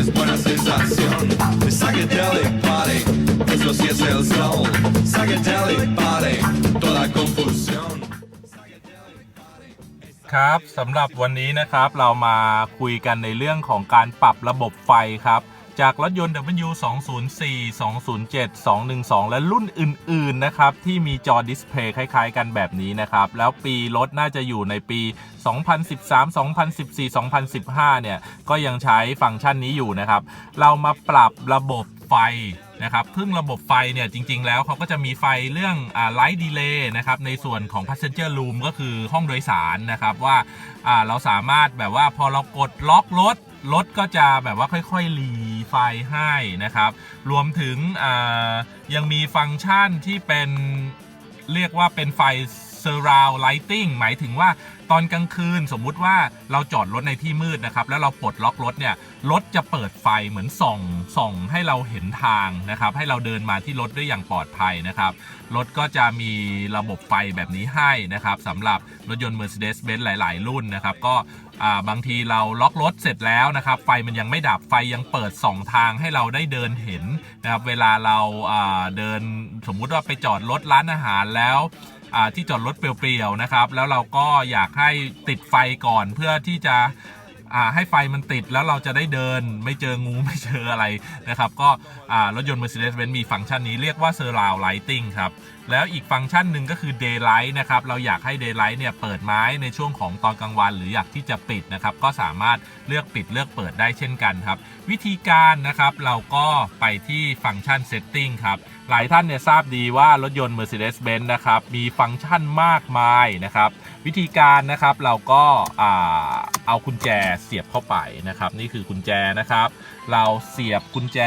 Es buena sensación, es aquel padre, eso sí es el sol, saque del padre, toda confusión. ครับสำหรับวันนี้นะครับเรามาคุยกันในเรื่องของการปรับระบบไฟครับ จากรถยนต์ W204 207 212 และรุ่นอื่น ๆ นะครับ ที่มีจอดิสเพลย์คล้าย ๆ กันแบบนี้นะครับ แล้วปีรถน่าจะอยู่ในปี 2013 2014 2015 เนี่ย ก็ยังใช้ฟังก์ชันนี้อยู่นะครับ เรามาปรับระบบ ไฟนะครับซึ่งระบบไฟเนี่ยจริง ๆ แล้วเขาก็จะมีไฟเรื่องไลท์ดีเลย์นะครับในส่วนของ passenger room ก็คือห้องโดยสารนะครับว่าอ่าเราสามารถแบบว่าพอเรากดล็อกรถรถก็จะแบบว่าค่อยๆรีไฟให้นะครับ รวมถึงอ่ายังมีฟังก์ชันที่เป็นเรียกว่าเป็นไฟ surround lighting หมายถึงว่าตอนกลางคืนสมมุติว่าเราจอดรถในที่มืดนะครับ แล้วเราปลดล็อกรถเนี่ยรถจะเปิดไฟเหมือนส่องส่องให้เราเห็นทางนะครับ ให้เราเดินมาที่รถได้อย่างปลอดภัยนะครับรถก็จะมีระบบไฟแบบนี้ให้นะครับสำหรับรถยนต์ Mercedes-Benz หลาย ๆ รุ่นนะครับ ก็บางทีเราล็อกรถเสร็จแล้วนะครับ ไฟมันยังไม่ดับไฟยังเปิดส่องทางให้เราได้เดินเห็นนะครับ เวลาเราเดินสมมุติว่าไปจอดรถร้านอาหารแล้ว ที่จอดรถเปลี่ยวๆนะครับ แล้วเราก็อยากให้ติดไฟก่อนเพื่อที่จะให้ไฟมันติดแล้วเราจะได้เดินไม่เจองูไม่เจออะไรนะครับ ก็รถยนต์ Mercedes-Benz มีฟังก์ชันนี้เรียกว่า Surround Lighting ครับ แล้วอีกฟังก์ชันหนึ่งก็คือ Daylight นะครับ เราอยากให้ Daylight เนี่ยเปิดไม้ในช่วงของตอนกลางวัน หรืออยากที่จะปิดนะครับ ก็สามารถเลือกปิดเลือกเปิดได้เช่นกันครับ วิธีการนะครับเราก็ไปที่ฟังก์ชัน Setting ครับ หลายท่านเนี่ยทราบดีว่ารถยนต์ Mercedes-Benz นะครับมีฟังก์ชันมากมายนะครับวิธีการนะครับเราก็เอากุญแจเสียบเข้าไปนะครับ นี่คือกุญแจนะครับ เราเสียบกุญแจ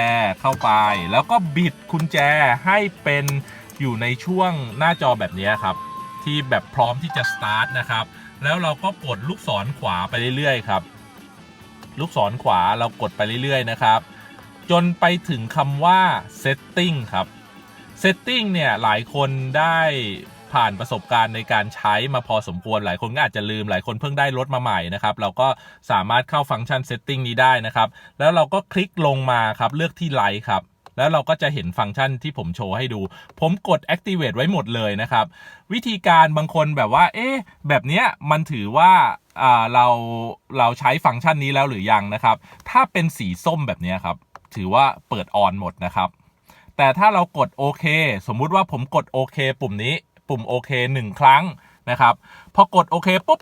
เข้าไป แล้วก็บิดกุญแจให้เป็นอยู่ในช่วงหน้าจอแบบนี้ครับที่แบบพร้อมที่จะสตาร์ทนะครับแล้วเราก็กดลูกศรขวาไปเรื่อยๆครับลูกศรขวาเรากดไปเรื่อยๆนะครับ จนไปถึงคำว่า setting ครับ setting เนี่ยหลายคนได้ผ่านประสบการณ์ในการใช้มาพอสมควร หลายคนก็อาจจะลืม หลายคนเพิ่งได้รถมาใหม่นะครับเราก็สามารถเข้าฟังก์ชัน setting นี้ได้นะครับ แล้วเราก็คลิกลงมาครับเลือกที่ไลท์ครับแล้วเราก็จะเห็นฟังก์ชันที่ผมโชว์ให้ดู ผมกด activate ไว้หมดเลยนะครับ วิธีการบางคนแบบว่า เอ๊ะ แบบเนี้ยมันถือว่าอ่าเราเราใช้ฟังก์ชันนี้แล้วหรือยังนะครับ ถ้าเป็นสีส้มแบบเนี้ยครับ ถือว่าเปิดออนหมดนะครับ แต่ถ้าเรากดโอเคสมมุติว่าผมกดโอเคปุ่มนี้ปุ่มโอเคหนึ่งครั้งนะครับพอกดโอเคปุ๊บ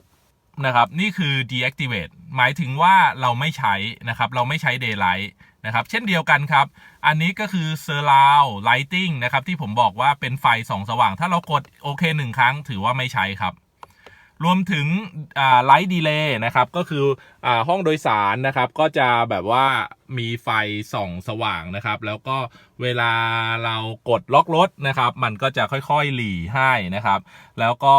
นะครับนี่คือ deactivate หมายถึงว่าเราไม่ใช้นะครับเราไม่ใช้ daylight นะครับเช่นเดียวกันครับ อันนี้ก็คือ surround lighting นะครับที่ผมบอกว่าเป็นไฟส่องสว่าง ถ้าเรากดโอเคหนึ่งครั้งถือว่าไม่ใช้ครับ รวมถึงไลท์ดีเลย์นะครับ ก็คืออห้องโดยสารนะครับ ก็จะแบบว่ามีไฟส่องสว่างนะครับ แล้วก็เวลาเรากดล็อกรถนะครับ มันก็จะค่อยๆหลีให้นะครับ แล้วก็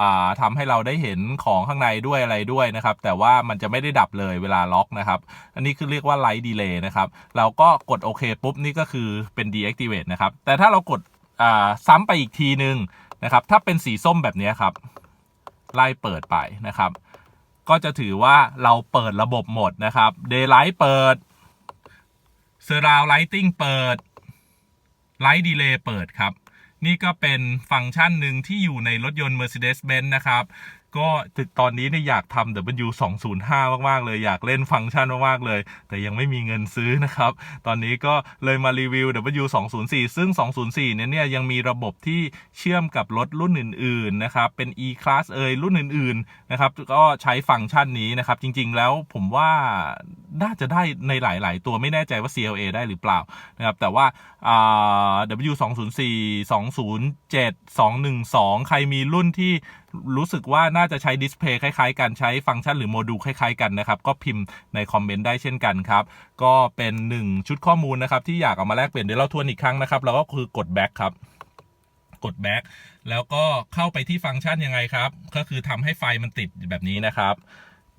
อ่าทำให้เราได้เห็นของข้างในด้วยอะไรด้วยนะครับ แต่ว่ามันจะไม่ได้ดับเลยเวลาล็อกนะครับ อันนี้คือเรียกว่าไลท์ดีเลย์นะครับ เราก็กดโอเคปุ๊บนี่ก็คือเป็น deactivate นะครับ แต่ถ้าเรากดซ้ำไปอีกทีนึงนะครับ ถ้าเป็นสีส้มแบบนี้ครับ ไล่เปิดไปนะครับ ก็จะถือว่าเราเปิดระบบหมดนะครับ Daylight เปิด Surround Lighting เปิด Light Delay เปิดครับ นี่ก็เป็นฟังก์ชันหนึ่งที่อยู่ในรถยนต์ Mercedes-Benz นะครับ ก็ตอนนี้เนี่ยอยากทำ W205 มากๆ เลย อยากเล่นฟังก์ชันมากๆ เลย แต่ยังไม่มีเงินซื้อนะครับ ตอนนี้ก็เลยมารีวิว W204 ซึ่ง 204 เนี่ยเนี่ยยังมีระบบที่เชื่อมกับรถรุ่นอื่น ๆ นะครับ เป็น E-Class เอยรุ่นอื่น ๆ นะครับ ก็ใช้ฟังก์ชันนี้นะครับ จริง ๆ แล้วผมว่า น่าจะได้ในหลาย ๆ ตัวไม่แน่ใจว่า CLA ได้หรือเปล่านะครับแต่ว่า W204 207 212 ใครมีรุ่นที่รู้สึกว่าน่าจะใช้ดิสเพย์คล้าย ๆ กันใช้ฟังก์ชันหรือโมดูลคล้าย ๆ กันนะครับ ก็พิมพ์ในคอมเมนต์ได้เช่นกันครับ ก็เป็น 1 ชุดข้อมูลนะครับ ที่อยากเอามาแลกเปลี่ยนเดี๋ยวเราทวนอีกครั้งนะครับเราก็คือกด back ครับกด back แล้วก็เข้าไปที่ฟังก์ชันยังไงครับ ก็คือทำให้ไฟมันติดแบบนี้นะครับ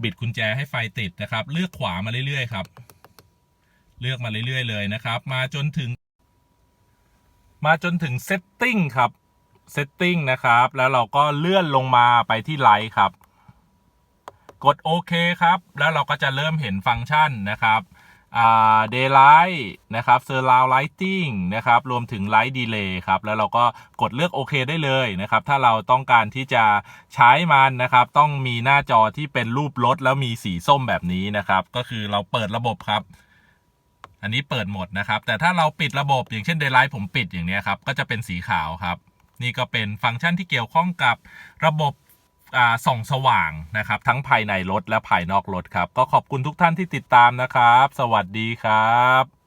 บิดกุญแจให้ไฟติดนะครับ เลือกขวามาเรื่อยๆครับ เลือกมาเรื่อยๆเลยนะครับ มาจนถึง มาจนถึงเซตติ้งครับเซตติ้งนะครับ แล้วเราก็เลื่อนลงมาไปที่ไลท์ครับ กดโอเคครับ แล้วเราก็จะเริ่มเห็นฟังก์ชันนะครับ อ่า daylight นะครับ surround lighting นะครับรวมถึง light delay ครับแล้วเราก็กดเลือกโอเคได้เลยนะครับถ้าเราต้องการที่จะใช้มันนะครับต้องมีหน้าจอที่เป็นรูปรถแล้วมีสีส้มแบบนี้นะครับก็คือเราเปิดระบบครับ อันนี้เปิดหมดนะครับ แต่ถ้าเราปิดระบบอย่างเช่น daylight ผมปิดอย่างนี้ครับก็จะเป็นสีขาวครับนี่ก็เป็นฟังก์ชันที่เกี่ยวข้องกับระบบ ส่องสว่างนะครับ ทั้งภายในรถและภายนอกรถครับ ก็ขอบคุณทุกท่านที่ติดตามนะครับ สวัสดีครับ